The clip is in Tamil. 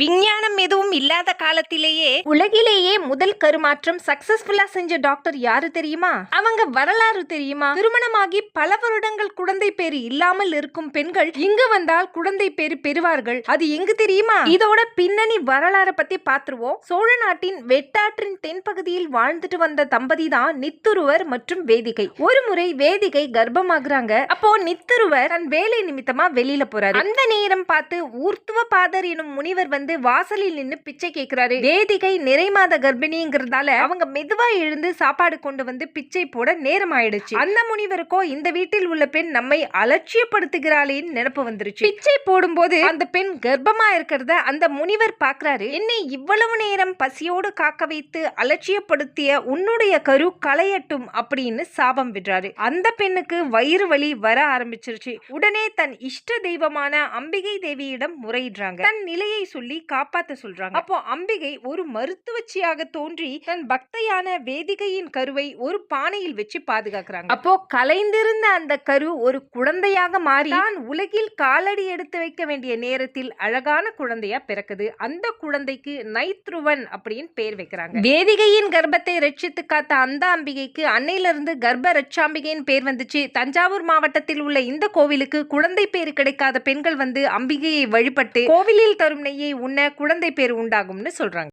விஞ்ஞானம் எதுவும் இல்லாத காலத்திலேயே உலகிலேயே முதல் கருமாற்றம் சக்சஸ்ஃபுல்லா செஞ்ச டாக்டர் யாரு தெரியுமா? அவங்க வரலாறு தெரியுமா? திருமணமாகி பல வருடங்கள் குழந்தை பேரு இல்லாமல் இருக்கும் பெண்கள் இங்கு வந்தால் குழந்தை பேரு பெறுவார்கள். அது எங்கு தெரியுமா? இதோட பின்னணி வரலாறு பத்தி பாத்துருவோம் சோழ நாட்டின் வெட்டாற்றின் தென்பகுதியில் வாழ்ந்துட்டு வந்த தம்பதி தான் நித்துருவர் மற்றும் வேதிகை. ஒரு முறை வேதிகை கர்ப்பமாகுறாங்க. அப்போ நித்துருவர் தன் வேலை நிமித்தமா வெளியில போறாரு. அந்த நேரம் பார்த்து ஊர்த்துவ பாதர் எனும் முனிவர் வந்து வந்து வாசலில் நின்னு பிச்சை கேட்கிறாரு வேதிகை நிறை மாத கர்ப்பிணிங்கிறதால அவங்க மெதுவா எழுந்து சாப்பாடு கொண்டு வந்து பிச்சை போட நேரம் ஆயிடுச்சு அந்த முனிவருக்கோ இந்த வீட்டில் உள்ள பெண் நம்மை அலட்சியப்படுத்துகிறாளேன்னு நினப்பு வந்துருச்சு. பிச்சை போடும்போது அந்த பெண் கர்ப்பமா இருக்கிறத அந்த முனிவர் பாக்குறாரு. என்னை இவ்வளவு நேரம் பசியோடு காக்க வைத்து அலட்சியப்படுத்திய உன்னுடைய கரு களையட்டும் அப்படின்னு சாபம் விடுறாரு. அந்த பெண்ணுக்கு வயிறு வலி வர ஆரம்பிச்சிருச்சு. உடனே தன் இஷ்ட தெய்வமான அம்பிகை தேவியிடம் முறையிடுறாங்க. தன் நிலையை சொல்லி காப்பாத்த சொல்றாங்க. அப்போ அம்பிகை ஒரு மருத்துவச்சியாக தோன்றி தன் பக்தையான வேதிகையின் கருவை ஒரு பானையில் வச்சு பாதுகாக்கிறாங்க. அப்போ கலைந்திருந்த அந்த கரு ஒரு குழந்தையாக மாறி தான் உலகில் காலடி எடுத்து வைக்க வேண்டிய நேரத்தில் அழகான குழந்தையா பிறக்குது. அந்த குழந்தைக்கு நைத்ருவன் அப்படின்னு பேர் வைக்கிறாங்க. வேதிகையின் கர்ப்பத்தை ரட்சித்து காத்த அந்த அம்பிகைக்கு அன்னையிலிருந்து கர்ப்ப ரட்சாம்பிகையின் பேர் வந்துச்சு. தஞ்சாவூர் மாவட்டத்தில் உள்ள இந்த கோவிலுக்கு குழந்தை பேரு கிடைக்காத பெண்கள் வந்து அம்பிகையை வழிபட்டு கோவிலில் தரும் நெய்யை உன்ன குழந்தை பேர் உண்டாகும்னு சொல்றாங்க.